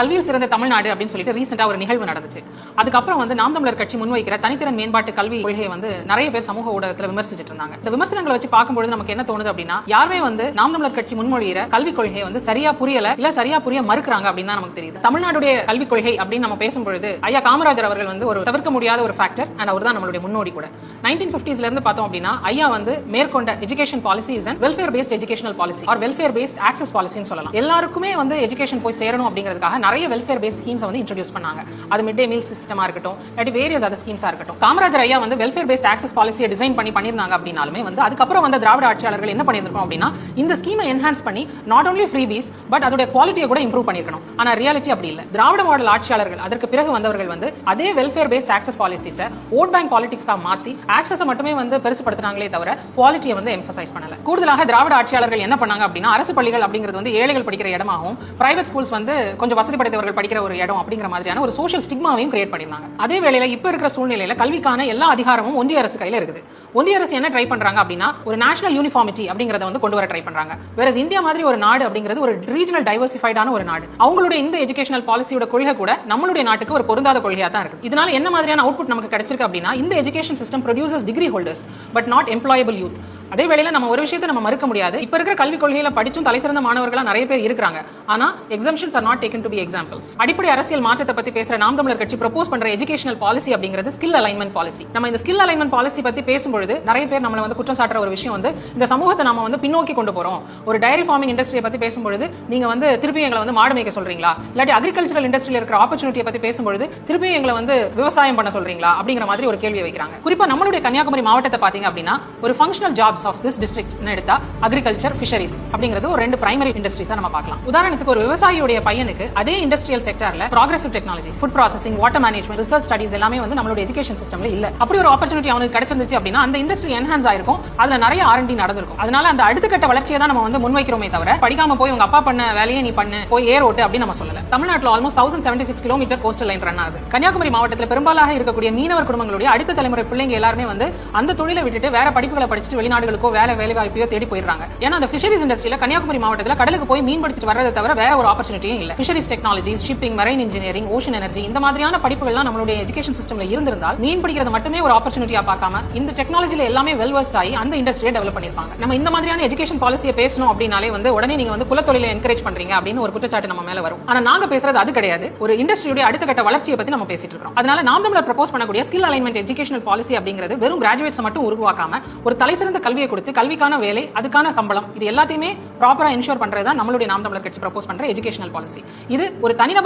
கல்வியில் சிறந்த தமிழ்நாடு அப்படின்னு சொல்லிட்டு ரீசெண்டா ஒரு நிகழ்வு நடந்துச்சு. அதுக்கப்புறம் வந்து நாம் தமிழர் கட்சி முன்வைக்கிற தனித்திறன் மேம்பாட்டு கல்வி கொள்கையை வந்து நிறைய பேர் சமூக ஊடகத்துல விமர்சிச்சிட்டு இருந்தாங்க இந்த விமர்சனங்களை வச்சு பார்க்கும்போது நமக்கு என்ன தோணுது அப்படின்னா யாருமே வந்து நாம் தமிழர் கட்சி முன்மொழிகிற கல்விக் கொள்கையை வந்து சரியா புரியல இல்ல சரியா புரிய மறுக்கிறாங்க அப்படின்னு தான் நமக்கு தெரியுது. தமிழ்நாடுடைய கல்விக் கொள்கை அப்படின்னு நம்ம பேசும்பொழுது ஐயா காமராஜர் அவர்கள் வந்து ஒரு தவிர்க்க முடியாத ஒரு ஃபேக்டர் அண்ட் அவர் தான் நம்மளுடைய முன்னோடி கூட. நைன்டீன் பிப்டிஸ்ல இருந்து பார்த்தோம் அப்படின்னா ஐயா வந்து மேற்கொண்ட education policy is and welfare based educational policy or welfare based access பாலிசின்னு சொல்லலாம். எல்லாருக்குமே வந்து எஜுகேஷன் போய் சேரணும் அப்படிங்கிறதுக்காக நிறைய வெல்ஃபேர் பேஸ் ஸ்கீம்ஸ் வந்து இன்ட்ரடியூஸ் பண்ணாங்க. அது மிட் டே மீல் சிஸ்டமா இருக்கட்டும் இல்லாட்டி வேரியஸ் அதர் ஸ்கீம்ஸா இருக்கட்டும். காமராஜர் ஐயா வந்து வெல்ஃபேர் பேஸ்ட் ஆக்சஸ் பாலிசியை டிசைன் பண்ணி பண்ணியிருந்தாங்க அப்படின்னாலுமே வந்து அதுக்கப்புறம் வந்து திராவிட ஆட்சியாளர்கள் என்ன பண்ணியிருக்கோம் அப்படின்னா இந்த ஸ்கீமை என்ஹான்ஸ் பண்ணி not only free fees but அதோட குவாலிட்டியை கூட இம்ப்ரூவ் பண்ணிருக்கணும் ஆனா ரியாலிட்டி அப்படி இல்லை. திராவிட மாடல் ஆட்சியாளர்கள் அதற்கு பிறகு வந்தவர்கள் வந்து அதே வெல்ஃபேர் பேஸ்ட் ஆக்சஸ் பாலிசிஸை ஓட் பேங்க் பாலிடிக்ஸ்க்கா மாத்தி ஆக்சஸை மட்டுமே வந்து பெருசுப்படுத்தினாங்களே தவிர குவாலிட்டியை வந்து எம்பசைஸ் பண்ணல. கூடுதலாக திராவிட ஆட்சியாளர்கள் என்ன பண்ணாங்க அப்படின்னா அரசு பள்ளிகள் அப்படிங்கிறது வந்து ஏழைகள் படிக்கிற இடமாகவும் பிரைவேட் ஸ்கூல்ஸ் வந்து கொஞ்சம் வசதி படைத்தவர்கள் படிக்கிற ஒரு இடம் அப்படிங்கிற மாதிரியான ஒரு சோஷியல் ஸ்டிக்மாவையும் கிரியேட் பண்ணியிருந்தாங்க. அதே வேளையில இப்ப இருக்கிற சூழ்நிலையில கல்விக்கான எல்லா அதிகாரமும் ஒன்றிய அரசு கையில இருக்குது. ஒன்றிய அரசு என்ன ட்ரை பண்றாங்க அப்படின்னா ஒரு நேஷனல் யூனிஃபார்மிட்டி அப்படிங்கறத வந்து கொண்டு வர ட்ரை பண்றாங்க. வேற இந்தியா மாதிரி ஒரு நாடு அப்படிங்கிறது ஒரு ரீஜனல் டைவர்சிஃபைடான ஒரு நாடு. அவங்களுடைய இந்த எஜுகேஷனல் பாலிசியோட கொள்கை கூட நம்மளுடைய நாட்டுக்கு ஒரு பொருந்தாத கொள்கையா தான் இருக்கு இதனால என்ன மாதிரியான அவுட்புட் நமக்கு கிடைச்சிருக்கு அப்படின்னா இந்த education system produces degree holders but not employable youth அதே வேளையில நம்ம ஒரு விஷயத்தை நம்ம மறுக்க முடியாது. இப்ப இருக்கிற கல்விக் கொள்கையில படிச்சும் தலை சிறந்த மாணவர்களா நிறைய பேர் இருக்கிறாங்க. ஆனா exemptions are not taken to be examples அடிப்படை அரசியல் மாற்றத்தை பத்தி பேசுற நாம் தமிழர் கட்சி ப்ரொபோஸ் பண்ற எஜுகேஷனல் பாலிசி அப்படிங்கிறது ஸ்கில் அலைன்மெண்ட் பாலிசி நம்ம இந்த ஸ்கில் அலைன்மெண்ட் பாலிசி பத்தி பேசும்பொழுது நிறைய பேர் நம்மள வந்து குற்றம் சாட்டுற ஒரு விஷயம் வந்து இந்த சமூகத்தை நம்ம வந்து பின்னோக்கி கொண்டு போறோம். ஒரு டைரி ஃபார்மிங் இண்டஸ்ட்ரியை பத்தி பேசும்பொழுது நீங்க வந்து திருப்பி எங்களை வந்து மாடு மேய்க்க சொல்றீங்களா? இல்லாட்டி அக்ரிகல்ச்சரல் இண்டஸ்ட்ரியில் இருக்கிற ஆப்பர்ச்சுனிட்டியை பத்தி பேசும்பொழுது திருப்பி எங்களை வந்து விவசாயம் பண்ண சொல்றீங்களா? அப்படிங்கிற மாதிரி ஒரு கேள்வியை வைக்கிறாங்க. குறிப்பா நம்மளுடைய கன்னியாகுமரி மாவட்டத்தை பாத்தீங்க அப்படின்னா ஒரு functional jobs of this district எடுத்தா அக்ரிகல்ச்சர் ஃபிஷரிஸ் அப்படிங்கிறது ஒரு ரெண்டு பிரைமரி இண்டஸ்ட்ரீஸா நம்ம பார்க்கலாம். உதாரணத்துக்கு ஒரு விவசாயியுடைய பையனுக்கு அதே industrial செக்டர்ல progressive technology food processing water management research studies எல்லாமே வந்து நம்மளோட எஜுகேஷன் சிஸ்டம்ல இல்ல. அப்படி ஒரு ஆப்பர்ச்சுனிட்டி அவனுக்கு கிடைச்சிருந்துச்சு அப்படின்னா அந்த இண்டஸ்ட்ரி என்ஹான்ஸ் ஆயிருக்கும். அதுல நிறைய ஆர்என்டி நடந்திருக்கும். அதனால அந்த அடுத்த கட்ட வளர்ச்சியை தான் நம்ம வந்து முன்வைக்கிறோமே தவிர படிக்காம போய் உங்க அப்பா பண்ண வேலையை நீ பண்ணு போய் ஏர் ஓட்டு அப்படின்னு நம்ம சொல்லல. தமிழ்நாட்டில் almost thousand seventy six kilometre coastal line run ஆகுது. கன்னியாகுமரி மாவட்டத்தில் பெரும்பாலாக இருக்கக்கூடிய மீனவர் குடும்பங்களுடைய அடுத்த தலைமுறை பிள்ளைங்க எல்லாருமே வந்து அந்த தொழிலை விட்டுட்டு வேற படிப்புகளை படிச்சுட்டு வெளிநாடுகளுக்கோ வேலை வேலை வாய்ப்பையோ தேடி போயிடுறாங்க. ஏன்னா அந்த ஃபிஷரிஸ் இண்டஸ்ட்ரியில கன்னியாகுமரி மாவட்டத்தில் கடலுக்கு போய் மீன் படிச்சுட்டு வர்றதை தவிர வேற ஒரு ஆப்பர்ச்சுனிட்டியும் இல்ல. Fisheries technologies shipping marine engineering ocean energy இந்த மாதிரியான படிப்புகள்லாம் நம்மளுடைய எஜுகேஷன் சிஸ்டம்ல இருந்திருந்தால் மீன் பிடிக்கிறது மட்டுமே ஒரு ஆப்பர்ச்சுனிட்டியா பார்க்காம இந்த டெக்னாலஜில எல்லாமே வெல் வர்ஸ்ட் ஆகி அந்த இண்டஸ்ட்ரியை டெவலப் பண்ணிருப்பாங்க நம்ம இந்த மாதிரியான எஜுகேஷன் பாலிசியை பேசணும் அப்படின்னாலே வந்து உடனே நீங்க வந்து குலத்தொழில என்கரேஜ் பண்றீங்க அப்படின்னு ஒரு குற்றச்சாட்டு நம்ம மேல வரும். ஆனா நாங்க பேசுறது அது கிடையாது. ஒரு இண்டஸ்ட்ரியுடைய அடுத்த கட்ட வளர்ச்சியை பத்தி நம்ம பேசிட்டு இருக்கோம் அதனால நாம் தமிழர் ப்ரப்போஸ் பண்ணக்கூடிய ஸ்கில் அலைன்மெண்ட் எஜுகேஷனல் பாலிசி அப்படிங்கிறது வெறும் கிராஜுவேட்ஸ் மட்டும் உருவாக்காம ஒரு தலைசிறந்த கல்வியை கொடுத்து கல்விக்கான வேலை அதுக்கான சம்பளம் இது எல்லாத்தையுமே ப்ராப்பரா என்ஷூர் பண்றது தான் நம்மளுடைய நாம் தமிழர் கட்சி ப்ரப்போஸ் பண்ற எஜுகேஷனல் பாலிசி இது ஒரு தனிநபர்